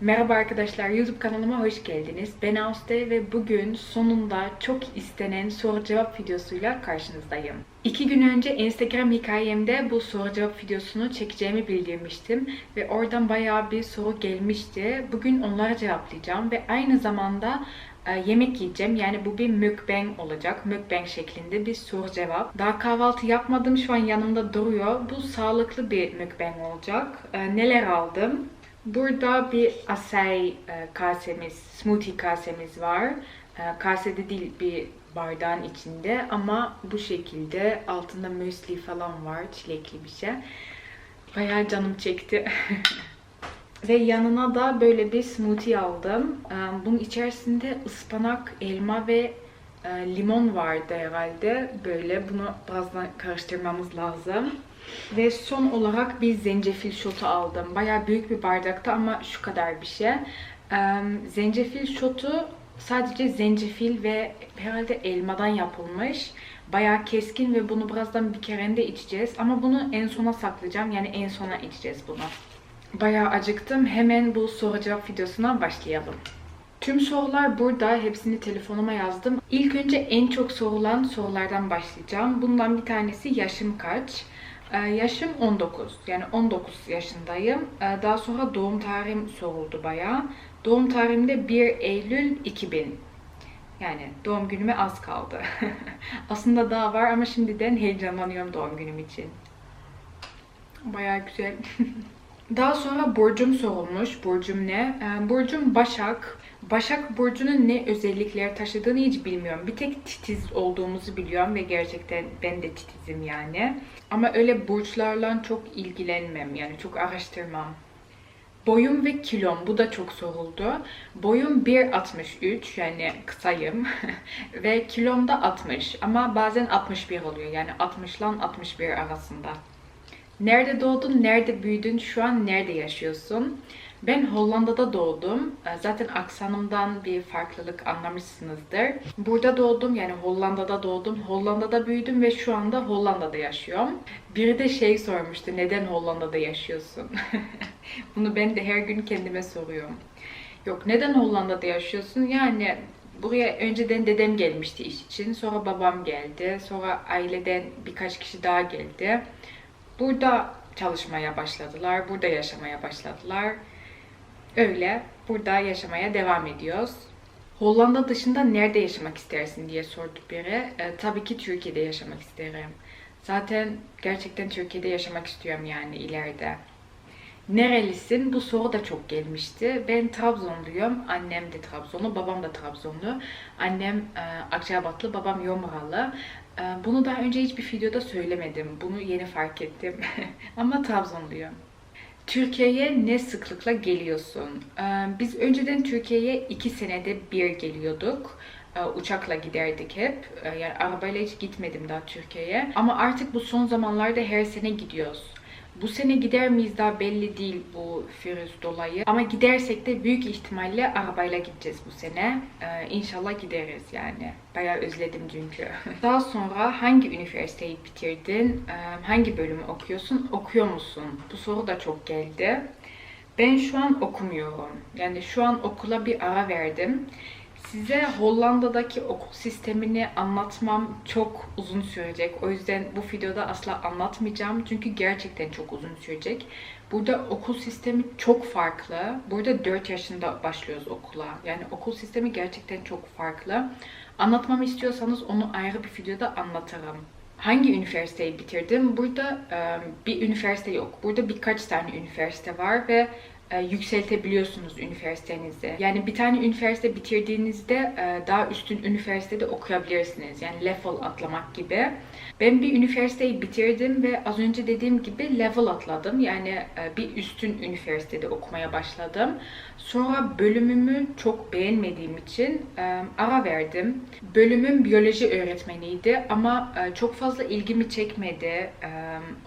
Merhaba arkadaşlar, YouTube kanalıma hoş geldiniz. Ben Auste ve bugün sonunda çok istenen soru cevap videosuyla karşınızdayım. İki gün önce Instagram hikayemde bu soru cevap videosunu çekeceğimi bildirmiştim ve oradan bayağı bir soru gelmişti. Bugün onları cevaplayacağım ve aynı zamanda e, yemek yiyeceğim. Yani bu bir mukbang olacak. Mukbang şeklinde bir soru cevap. Daha kahvaltı yapmadım. Şu an yanımda duruyor. Bu sağlıklı bir mukbang olacak. E, neler aldım? Burada bir asay e, kasemiz, smoothie kasemiz var. E, kasede değil bir bardağın içinde ama bu şekilde altında müsli falan var, çilekli bir şey. Bayağı canım çekti. Ve yanına da böyle bir smoothie aldım. Ee, Bunun içerisinde ıspanak, elma ve e, limon vardı herhalde. Böyle bunu birazdan karıştırmamız lazım. Ve son olarak bir zencefil şotu aldım. Bayağı büyük bir bardakta ama şu kadar bir şey. Zencefil şotu sadece zencefil ve herhalde elmadan yapılmış. Bayağı keskin ve bunu birazdan bir kerende içeceğiz. Ama bunu en sona saklayacağım. Yani en sona içeceğiz bunu. Bayağı acıktım. Hemen bu soru cevap videosuna başlayalım. Tüm sorular burada. Hepsini telefonuma yazdım. İlk önce en çok sorulan sorulardan başlayacağım. Bundan bir tanesi yaşım kaç? Ee, yaşım 19. Yani 19 yaşındayım. Ee, daha sonra doğum tarihim soruldu bayağı. Doğum tarihim de 1 Eylül 2000. Yani doğum günüme az kaldı. Aslında daha var ama şimdiden heyecanlanıyorum doğum günüm için. Bayağı güzel. Daha sonra burcum sorulmuş. Burcum ne? Ee, burcum Başak. Başak burcunun ne özellikler taşıdığını hiç bilmiyorum. Bir tek titiz olduğumuzu biliyorum ve gerçekten ben de titizim yani. Ama öyle burçlarla çok ilgilenmem yani çok araştırmam. Boyum ve kilom bu da çok soruldu. Boyum 1.63 yani kısayım ve kilom da 60 ama bazen 61 oluyor yani 60 ile 61 arasında. Nerede doğdun, nerede büyüdün, şu an nerede yaşıyorsun? Ben Hollanda'da doğdum. Ee, Zaten aksanımdan bir farklılık anlamışsınızdır. Burada doğdum yani Hollanda'da doğdum. Hollanda'da büyüdüm ve şu anda Hollanda'da yaşıyorum. Biri de şey sormuştu neden Hollanda'da yaşıyorsun? Bunu ben de her gün kendime soruyorum. Yok neden Hollanda'da yaşıyorsun? Yani buraya önceden dedem gelmişti iş için. Sonra babam geldi. Sonra aileden birkaç kişi daha geldi. Burada çalışmaya başladılar, burada yaşamaya başladılar. Öyle burada yaşamaya devam ediyoruz. Hollanda dışında nerede yaşamak istersin diye sordu biri. E, tabii ki Türkiye'de yaşamak isterim. Zaten gerçekten Türkiye'de yaşamak istiyorum yani ileride. Nerelisin? Bu soru da çok gelmişti. Ben Trabzonluyum. Annem de Trabzonlu, babam da Trabzonlu. Annem e, Akçabatlı, babam Yomralı. E, bunu daha önce hiçbir videoda söylemedim. Bunu yeni fark ettim. Ama Trabzonluyum. Türkiye'ye ne sıklıkla geliyorsun? E, biz önceden Türkiye'ye iki senede bir geliyorduk. E, Uçakla giderdik hep. E, Yani arabayla hiç gitmedim daha Türkiye'ye. Ama artık bu son zamanlarda her sene gidiyoruz. Bu sene gider miyiz daha belli değil bu virüs dolayı. Ama gidersek de büyük ihtimalle arabayla gideceğiz bu sene. Ee, inşallah gideriz yani. Bayağı özledim çünkü. daha sonra hangi üniversiteyi bitirdin? Ee, hangi bölümü okuyorsun? Okuyor musun? Bu soru da çok geldi. Ben şu an okumuyorum. Yani şu an okula bir ara verdim. Size Hollanda'daki okul sistemini anlatmam çok uzun sürecek. O yüzden bu videoda asla anlatmayacağım. Çünkü gerçekten çok uzun sürecek. Burada okul sistemi çok farklı. Burada 4 yaşında başlıyoruz okula. Yani okul sistemi gerçekten çok farklı. Anlatmamı istiyorsanız onu ayrı bir videoda anlatırım. Hangi üniversiteyi bitirdim? Burada bir üniversite yok. Burada birkaç tane üniversite var ve e, yükseltebiliyorsunuz üniversitenizi. Yani bir tane üniversite bitirdiğinizde e, daha üstün üniversitede okuyabilirsiniz. Yani level atlamak gibi. Ben bir üniversiteyi bitirdim ve az önce dediğim gibi level atladım. Yani e, bir üstün üniversitede okumaya başladım. Sonra bölümümü çok beğenmediğim için ara verdim. Bölümüm biyoloji öğretmeniydi ama çok fazla ilgimi çekmedi.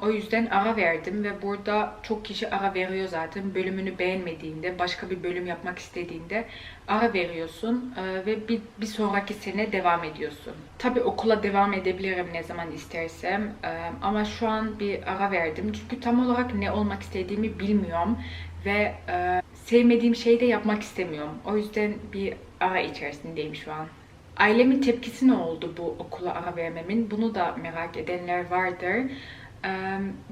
O yüzden ara verdim ve burada çok kişi ara veriyor zaten. Bölümünü beğenmediğinde, başka bir bölüm yapmak istediğinde ara veriyorsun e, ve bir, bir sonraki sene devam ediyorsun. Tabii okula devam edebilirim ne zaman istersem e, ama şu an bir ara verdim çünkü tam olarak ne olmak istediğimi bilmiyorum ve e, sevmediğim şeyi de yapmak istemiyorum. O yüzden bir ara içerisindeyim şu an. Ailemin tepkisi ne oldu bu okula ara vermemin? Bunu da merak edenler vardır.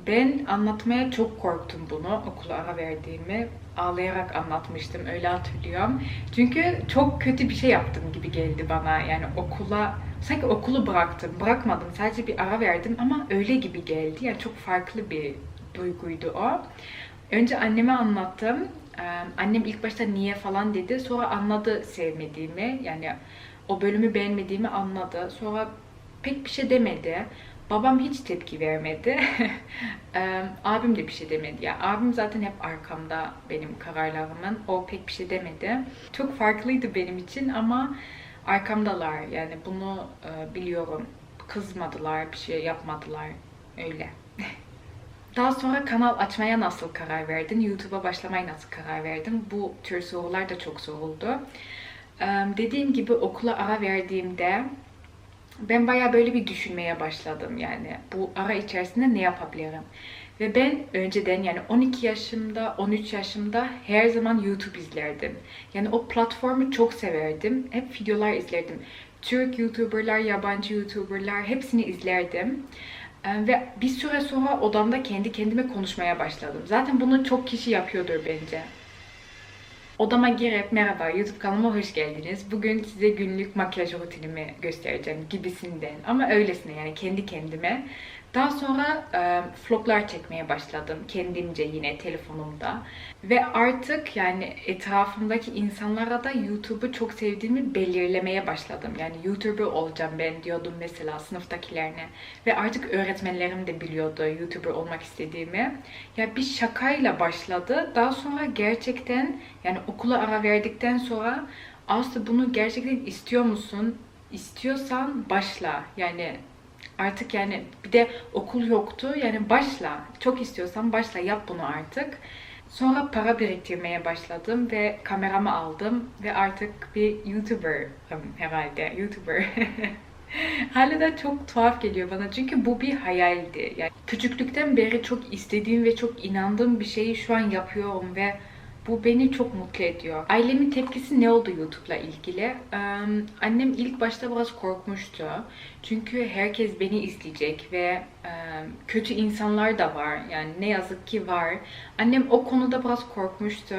Ben anlatmaya çok korktum bunu, okula ara verdiğimi. Ağlayarak anlatmıştım, öyle hatırlıyorum. Çünkü çok kötü bir şey yaptım gibi geldi bana. Yani okula, sanki okulu bıraktım, bırakmadım. Sadece bir ara verdim ama öyle gibi geldi. Yani çok farklı bir duyguydu o. Önce anneme anlattım. Annem ilk başta niye falan dedi. Sonra anladı sevmediğimi. Yani o bölümü beğenmediğimi anladı. Sonra pek bir şey demedi. Babam hiç tepki vermedi. Abim de bir şey demedi. Ya abim zaten hep arkamda benim kararlarımın. O pek bir şey demedi. Çok farklıydı benim için ama arkamdalar. Yani bunu biliyorum. Kızmadılar, bir şey yapmadılar. Öyle. Daha sonra kanal açmaya nasıl karar verdin? YouTube'a başlamaya nasıl karar verdin? Bu tür sorular da çok soruldu. Dediğim gibi okula ara verdiğimde ben baya böyle bir düşünmeye başladım yani bu ara içerisinde ne yapabilirim? Ve ben önceden yani 12 yaşımda, 13 yaşımda her zaman YouTube izlerdim. Yani o platformu çok severdim. Hep videolar izlerdim. Türk YouTuberlar, yabancı YouTuberlar hepsini izlerdim. Ve bir süre sonra odamda kendi kendime konuşmaya başladım. Zaten bunu çok kişi yapıyordur bence. Odama girip merhaba YouTube kanalıma hoş geldiniz. Bugün size günlük makyaj rutinimi göstereceğim gibisinden. Ama öylesine yani kendi kendime. Daha sonra e, vloglar çekmeye başladım kendimce yine telefonumda. Ve artık yani etrafımdaki insanlara da YouTube'u çok sevdiğimi belirlemeye başladım. Yani YouTuber olacağım ben diyordum mesela sınıftakilerine. Ve artık öğretmenlerim de biliyordu YouTuber olmak istediğimi. Ya bir şakayla başladı. Daha sonra gerçekten yani okula ara verdikten sonra Aslı bunu gerçekten istiyor musun? İstiyorsan başla. Yani artık yani bir de okul yoktu. Yani başla. Çok istiyorsan başla yap bunu artık. Sonra para biriktirmeye başladım ve kameramı aldım ve artık bir YouTuber'ım herhalde. YouTuber. Hala da çok tuhaf geliyor bana çünkü bu bir hayaldi. Yani küçüklükten beri çok istediğim ve çok inandığım bir şeyi şu an yapıyorum ve bu beni çok mutlu ediyor. Ailemin tepkisi ne oldu YouTube'la ilgili? Ee, annem ilk başta biraz korkmuştu. Çünkü herkes beni izleyecek ve e, kötü insanlar da var. Yani ne yazık ki var. Annem o konuda biraz korkmuştu.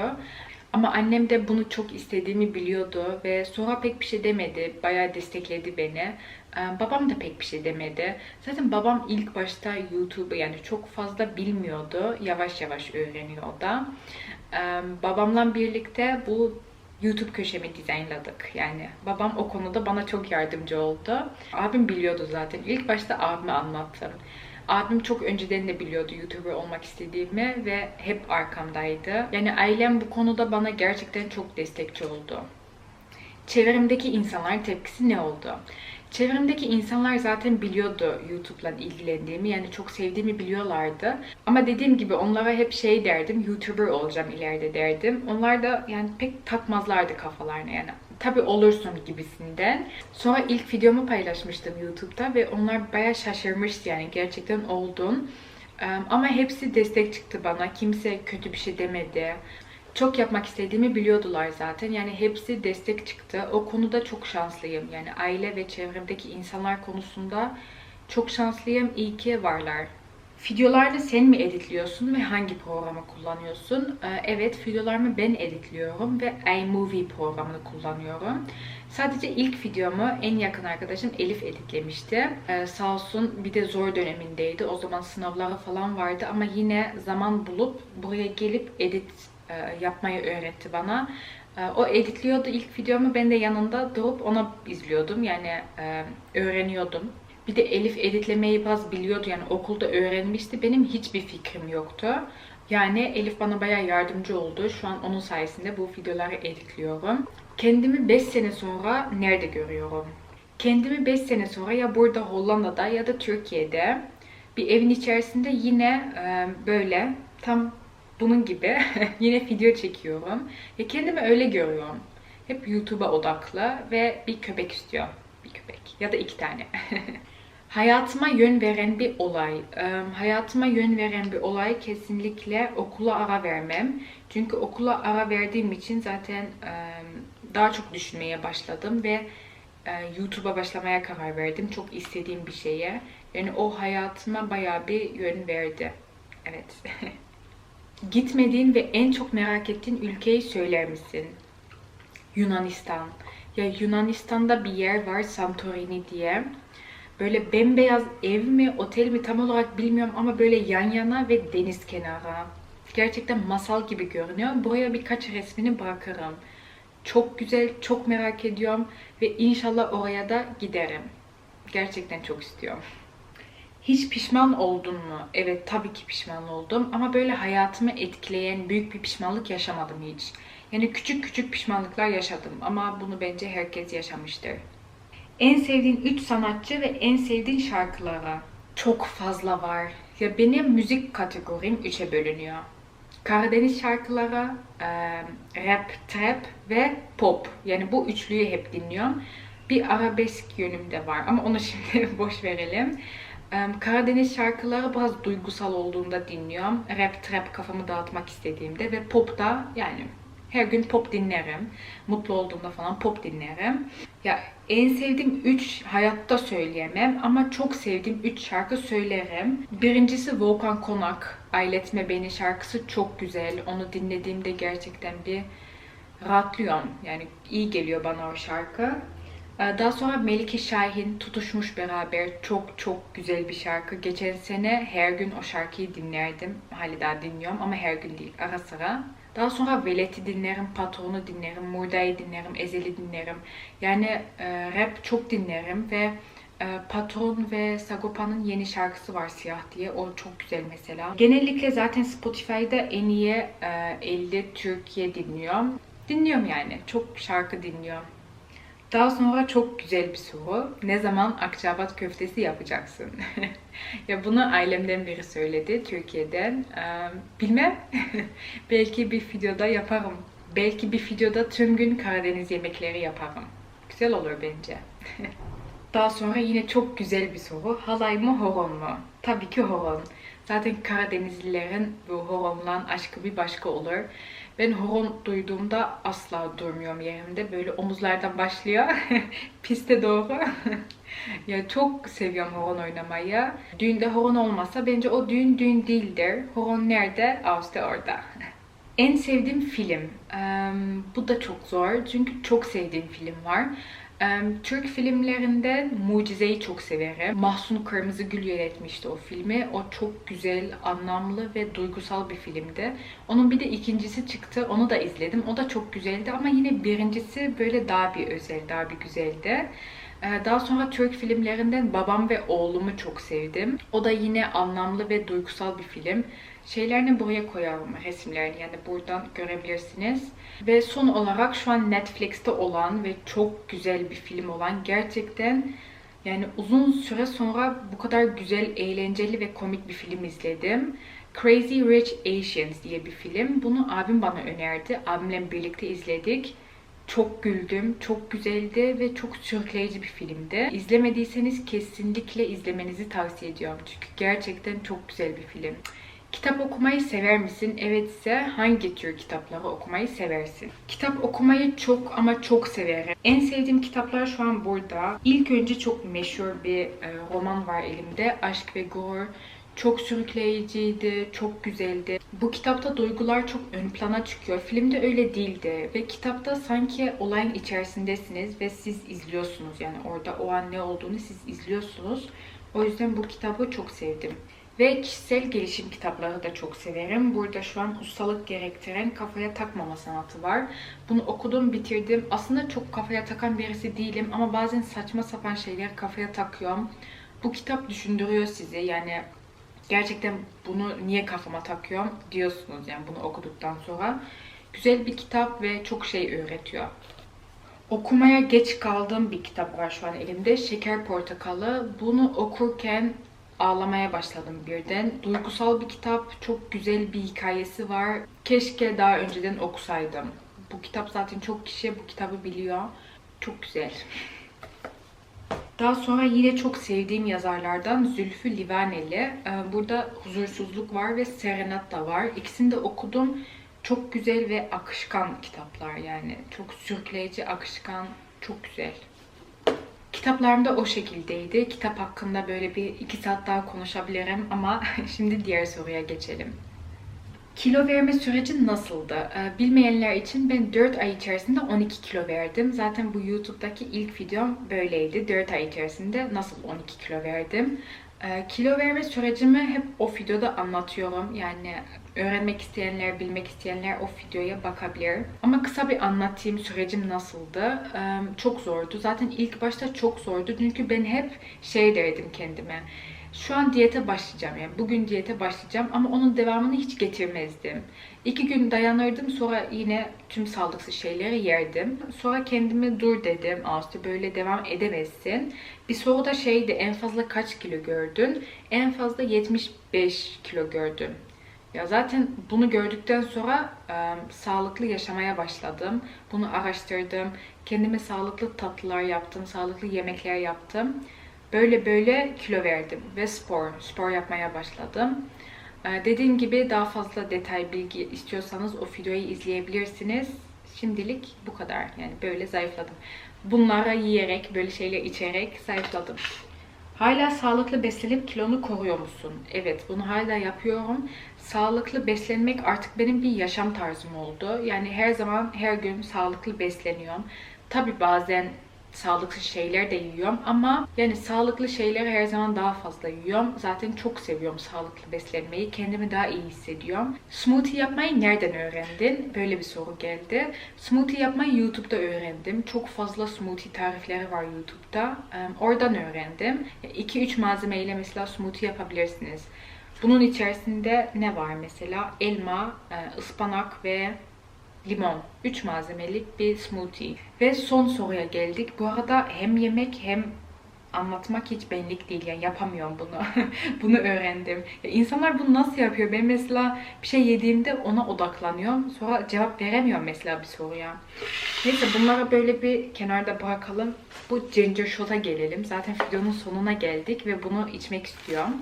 Ama annem de bunu çok istediğimi biliyordu ve sonra pek bir şey demedi. Bayağı destekledi beni. Ee, Babam da pek bir şey demedi. Zaten babam ilk başta YouTube'u yani çok fazla bilmiyordu. Yavaş yavaş öğreniyor o da. Babamla birlikte bu YouTube köşemi dizaynladık. Yani babam o konuda bana çok yardımcı oldu. Abim biliyordu zaten. İlk başta abime anlattım. Abim çok önceden de biliyordu YouTuber olmak istediğimi ve hep arkamdaydı. Yani ailem bu konuda bana gerçekten çok destekçi oldu. Çevremdeki insanlar tepkisi ne oldu? Çevremdeki insanlar zaten biliyordu YouTube'la ilgilendiğimi yani çok sevdiğimi biliyorlardı. Ama dediğim gibi onlara hep şey derdim YouTuber olacağım ileride derdim. Onlar da yani pek takmazlardı kafalarına yani tabii olursun gibisinden. Sonra ilk videomu paylaşmıştım YouTube'da ve onlar bayağı şaşırmıştı yani gerçekten oldun. Ama hepsi destek çıktı bana. Kimse kötü bir şey demedi çok yapmak istediğimi biliyordular zaten. Yani hepsi destek çıktı. O konuda çok şanslıyım. Yani aile ve çevremdeki insanlar konusunda çok şanslıyım. İyi ki varlar. Videolarda sen mi editliyorsun ve hangi programı kullanıyorsun? Ee, Evet, videolarımı ben editliyorum ve iMovie programını kullanıyorum. Sadece ilk videomu en yakın arkadaşım Elif editlemişti. Ee, sağ olsun bir de zor dönemindeydi. O zaman sınavları falan vardı ama yine zaman bulup buraya gelip edit yapmayı öğretti bana. E, O editliyordu ilk videomu. Ben de yanında durup ona izliyordum. Yani e, öğreniyordum. Bir de Elif editlemeyi biraz biliyordu. Yani okulda öğrenmişti. Benim hiçbir fikrim yoktu. Yani Elif bana bayağı yardımcı oldu. Şu an onun sayesinde bu videoları editliyorum. Kendimi 5 sene sonra nerede görüyorum? Kendimi 5 sene sonra ya burada Hollanda'da ya da Türkiye'de bir evin içerisinde yine e, böyle tam bunun gibi yine video çekiyorum. Ya kendimi öyle görüyorum. Hep YouTube'a odaklı ve bir köpek istiyor. Bir köpek. Ya da iki tane. Hayatıma yön veren bir olay. Ee, Hayatıma yön veren bir olay kesinlikle okula ara vermem. Çünkü okula ara verdiğim için zaten e, daha çok düşünmeye başladım ve e, YouTube'a başlamaya karar verdim. Çok istediğim bir şeye. Yani o hayatıma bayağı bir yön verdi. Evet. Gitmediğin ve en çok merak ettiğin ülkeyi söyler misin? Yunanistan. Ya Yunanistan'da bir yer var Santorini diye. Böyle bembeyaz ev mi, otel mi tam olarak bilmiyorum ama böyle yan yana ve deniz kenarı. Gerçekten masal gibi görünüyor. Buraya birkaç resmini bırakırım. Çok güzel, çok merak ediyorum ve inşallah oraya da giderim. Gerçekten çok istiyorum. Hiç pişman oldun mu? Evet tabii ki pişman oldum ama böyle hayatımı etkileyen büyük bir pişmanlık yaşamadım hiç. Yani küçük küçük pişmanlıklar yaşadım ama bunu bence herkes yaşamıştır. En sevdiğin 3 sanatçı ve en sevdiğin şarkıları. Çok fazla var. Ya benim müzik kategorim 3'e bölünüyor. Karadeniz şarkıları, rap, trap ve pop. Yani bu üçlüyü hep dinliyorum. Bir arabesk yönüm de var ama onu şimdi boş verelim. Karadeniz şarkıları biraz duygusal olduğunda dinliyorum. Rap, trap kafamı dağıtmak istediğimde ve pop da yani her gün pop dinlerim. Mutlu olduğumda falan pop dinlerim. Ya en sevdiğim 3 hayatta söyleyemem ama çok sevdiğim 3 şarkı söylerim. Birincisi Volkan Konak. Ailetme Beni şarkısı çok güzel. Onu dinlediğimde gerçekten bir rahatlıyorum. Yani iyi geliyor bana o şarkı. Ee, Daha sonra Melike Şahin Tutuşmuş Beraber çok çok güzel bir şarkı. Geçen sene her gün o şarkıyı dinlerdim. Hala daha dinliyorum ama her gün değil ara sıra. Daha sonra Velet'i dinlerim, Patron'u dinlerim, Murda'yı dinlerim, Ezel'i dinlerim. Yani e, rap çok dinlerim ve e, Patron ve Sagopa'nın yeni şarkısı var Siyah diye. O çok güzel mesela. Genellikle zaten Spotify'da en iyi e, 50 Türkiye dinliyorum. Dinliyorum yani. Çok şarkı dinliyorum. Daha sonra çok güzel bir soru. Ne zaman Akçabat köftesi yapacaksın? ya bunu ailemden biri söyledi Türkiye'den. Ee, bilmem. Belki bir videoda yaparım. Belki bir videoda tüm gün Karadeniz yemekleri yaparım. Güzel olur bence. Daha sonra yine çok güzel bir soru. Halay mı horon mu? Tabii ki horon. Zaten Karadenizlilerin bu horonla aşkı bir başka olur. Ben horon duyduğumda asla durmuyorum yerimde. Böyle omuzlardan başlıyor. Piste doğru. ya çok seviyorum horon oynamayı. Düğünde horon olmasa bence o düğün düğün değildir. Horon nerede? İşte orada. En sevdiğim film. Eee, bu da çok zor. Çünkü çok sevdiğim film var. Türk filmlerinden Mucize'yi çok severim. Mahsun Kırmızıgül yönetmişti o filmi. O çok güzel, anlamlı ve duygusal bir filmdi. Onun bir de ikincisi çıktı. Onu da izledim. O da çok güzeldi ama yine birincisi böyle daha bir özel, daha bir güzeldi. Ee, Daha sonra Türk filmlerinden Babam ve Oğlum'u çok sevdim. O da yine anlamlı ve duygusal bir film. Şeylerini buraya koyarım resimlerini yani buradan görebilirsiniz. Ve son olarak şu an Netflix'te olan ve çok güzel bir film olan gerçekten yani uzun süre sonra bu kadar güzel, eğlenceli ve komik bir film izledim. Crazy Rich Asians diye bir film. Bunu abim bana önerdi. Abimle birlikte izledik. Çok güldüm, çok güzeldi ve çok sürükleyici bir filmdi. İzlemediyseniz kesinlikle izlemenizi tavsiye ediyorum. Çünkü gerçekten çok güzel bir film. Kitap okumayı sever misin? Evetse hangi tür kitapları okumayı seversin? Kitap okumayı çok ama çok severim. En sevdiğim kitaplar şu an burada. İlk önce çok meşhur bir e, roman var elimde. Aşk ve Gurur. Çok sürükleyiciydi, çok güzeldi. Bu kitapta duygular çok ön plana çıkıyor. Filmde öyle değildi ve kitapta sanki olayın içerisindesiniz ve siz izliyorsunuz. Yani orada o an ne olduğunu siz izliyorsunuz. O yüzden bu kitabı çok sevdim. Ve kişisel gelişim kitapları da çok severim. Burada şu an ustalık gerektiren kafaya takmama sanatı var. Bunu okudum, bitirdim. Aslında çok kafaya takan birisi değilim ama bazen saçma sapan şeyler kafaya takıyorum. Bu kitap düşündürüyor sizi. Yani gerçekten bunu niye kafama takıyorum diyorsunuz yani bunu okuduktan sonra. Güzel bir kitap ve çok şey öğretiyor. Okumaya geç kaldığım bir kitap var şu an elimde. Şeker Portakalı. Bunu okurken ağlamaya başladım birden. Duygusal bir kitap, çok güzel bir hikayesi var. Keşke daha önceden okusaydım. Bu kitap zaten çok kişi bu kitabı biliyor. Çok güzel. Daha sonra yine çok sevdiğim yazarlardan Zülfü Livaneli. Ee, Burada Huzursuzluk var ve Serenat da var. İkisini de okudum. Çok güzel ve akışkan kitaplar yani. Çok sürükleyici, akışkan, çok güzel. Kitaplarım da o şekildeydi. Kitap hakkında böyle bir iki saat daha konuşabilirim ama şimdi diğer soruya geçelim. Kilo verme süreci nasıldı? Ee, Bilmeyenler için ben 4 ay içerisinde 12 kilo verdim. Zaten bu YouTube'daki ilk videom böyleydi. 4 ay içerisinde nasıl 12 kilo verdim. Ee, Kilo verme sürecimi hep o videoda anlatıyorum. Yani öğrenmek isteyenler, bilmek isteyenler o videoya bakabilir. Ama kısa bir anlatayım sürecim nasıldı. Ee, Çok zordu. Zaten ilk başta çok zordu. Çünkü ben hep şey derdim kendime. Şu an diyete başlayacağım yani bugün diyete başlayacağım ama onun devamını hiç getirmezdim. İki gün dayanırdım sonra yine tüm sağlıksız şeyleri yerdim. Sonra kendime dur dedim. İşte böyle devam edemezsin. Bir soru da şeydi en fazla kaç kilo gördün? En fazla 75 kilo gördüm. Ya zaten bunu gördükten sonra e, sağlıklı yaşamaya başladım. Bunu araştırdım. Kendime sağlıklı tatlılar yaptım, sağlıklı yemekler yaptım. Böyle böyle kilo verdim ve spor, spor yapmaya başladım. Ee, dediğim gibi daha fazla detay bilgi istiyorsanız o videoyu izleyebilirsiniz. Şimdilik bu kadar. Yani böyle zayıfladım. Bunlara yiyerek, böyle şeyler içerek zayıfladım. Hala sağlıklı beslenip kilonu koruyor musun? Evet, bunu hala yapıyorum. Sağlıklı beslenmek artık benim bir yaşam tarzım oldu. Yani her zaman, her gün sağlıklı besleniyorum. Tabi bazen sağlıksız şeyler de yiyorum ama yani sağlıklı şeyleri her zaman daha fazla yiyorum. Zaten çok seviyorum sağlıklı beslenmeyi. Kendimi daha iyi hissediyorum. Smoothie yapmayı nereden öğrendin? Böyle bir soru geldi. Smoothie yapmayı YouTube'da öğrendim. Çok fazla smoothie tarifleri var YouTube'da. Oradan öğrendim. 2-3 malzemeyle mesela smoothie yapabilirsiniz. Bunun içerisinde ne var mesela? Elma, ıspanak ve limon. 3 malzemelik bir smoothie. Ve son soruya geldik. Bu arada hem yemek hem anlatmak hiç benlik değil. Yani yapamıyorum bunu. bunu öğrendim. Ya insanlar bunu nasıl yapıyor? Ben mesela bir şey yediğimde ona odaklanıyorum. Sonra cevap veremiyorum mesela bir soruya. Neyse bunlara böyle bir kenarda bırakalım. Bu ginger shot'a gelelim. Zaten videonun sonuna geldik ve bunu içmek istiyorum.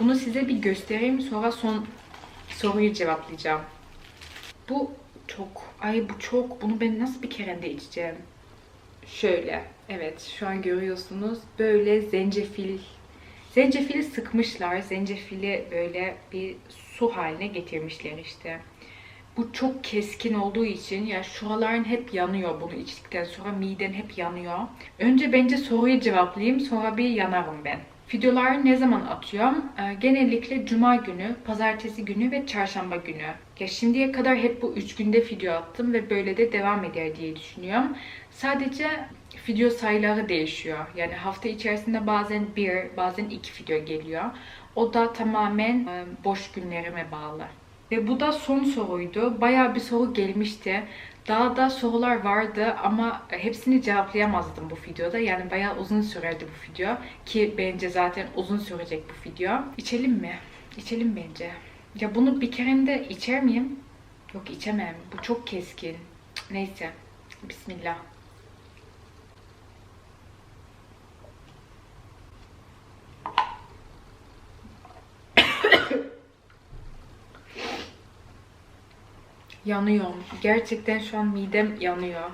Bunu size bir göstereyim. Sonra son soruyu cevaplayacağım. Bu çok. Ay bu çok. Bunu ben nasıl bir kerende içeceğim? Şöyle. Evet şu an görüyorsunuz. Böyle zencefil. Zencefili sıkmışlar. Zencefili böyle bir su haline getirmişler işte. Bu çok keskin olduğu için ya şuraların hep yanıyor bunu içtikten sonra miden hep yanıyor. Önce bence soruyu cevaplayayım sonra bir yanarım ben. Videoları ne zaman atıyorum? Ee, genellikle cuma günü, pazartesi günü ve çarşamba günü. Ya şimdiye kadar hep bu üç günde video attım ve böyle de devam eder diye düşünüyorum. Sadece video sayıları değişiyor. Yani hafta içerisinde bazen bir, bazen iki video geliyor. O da tamamen e, boş günlerime bağlı. Ve bu da son soruydu. Bayağı bir soru gelmişti. Daha da sorular vardı ama hepsini cevaplayamazdım bu videoda. Yani bayağı uzun sürerdi bu video. Ki bence zaten uzun sürecek bu video. İçelim mi? İçelim bence. Ya bunu bir kerende içer miyim? Yok içemem. Bu çok keskin. Neyse. Bismillah. Yanıyorum. Gerçekten şu an midem yanıyor.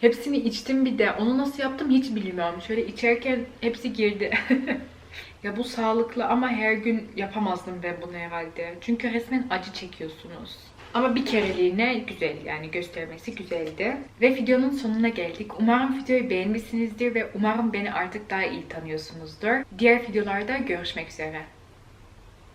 Hepsini içtim bir de. Onu nasıl yaptım hiç bilmiyorum. Şöyle içerken hepsi girdi. ya bu sağlıklı ama her gün yapamazdım ben bunu herhalde. Çünkü resmen acı çekiyorsunuz. Ama bir kereliğine güzel yani göstermesi güzeldi. Ve videonun sonuna geldik. Umarım videoyu beğenmişsinizdir ve umarım beni artık daha iyi tanıyorsunuzdur. Diğer videolarda görüşmek üzere.